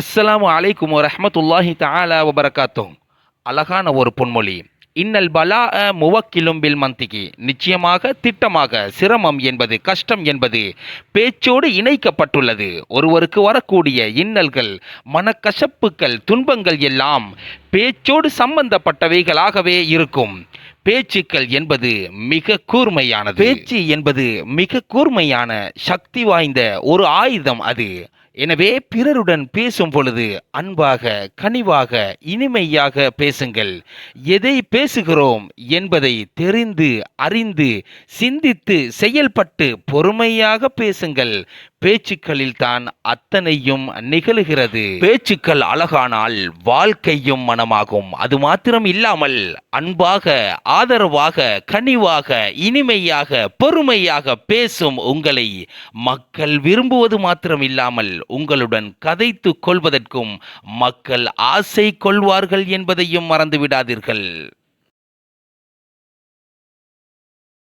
அஸ்ஸலாமு அலைக்கும் ரஹமத்துல்லாஹி தாலா வபரகாத்தும் அழகான ஒரு பொன்மொழி. இன்னல் பலா முவக்கிலும்பில் மந்திகி. நிச்சயமாக திட்டமாக சிரமம் என்பது கஷ்டம் என்பது பேச்சோடு இணைக்கப்பட்டுள்ளது. ஒருவருக்கு வரக்கூடிய இன்னல்கள் மனக்கசப்புக்கள் துன்பங்கள் எல்லாம் பேச்சோடு சம்பந்தப்பட்டவைகளாகவே இருக்கும். பேச்சுக்கள் என்பது மிக கூர்மையானது. பேச்சு என்பது மிக கூர்மையான சக்தி வாய்ந்த ஒரு ஆயுதம் அது. எனவே பிறருடன் பேசும் பொழுது அன்பாக கனிவாக இனிமையாக பேசுங்கள். எதை பேசுகிறோம் என்பதை தெரிந்து அறிந்து சிந்தித்து செயல்பட்டு பொறுமையாக பேசுங்கள். பேச்சுக்களில் தான் அத்தனையும் நிகழுகிறது. பேச்சுக்கள் அழகானால் வாழ்க்கையும் மனமாகும். அது மாத்திரம் இல்லாமல் அன்பாக ஆதரவாக கனிவாக இனிமையாக பொறுமையாக பேசும் உங்களை மக்கள் விரும்புவது மாத்திரம் இல்லாமல் உங்களுடன் கதைத்து கொள்வதற்கும் மக்கள் ஆசை கொள்வார்கள் என்பதையும் மறந்துவிடாதீர்கள்.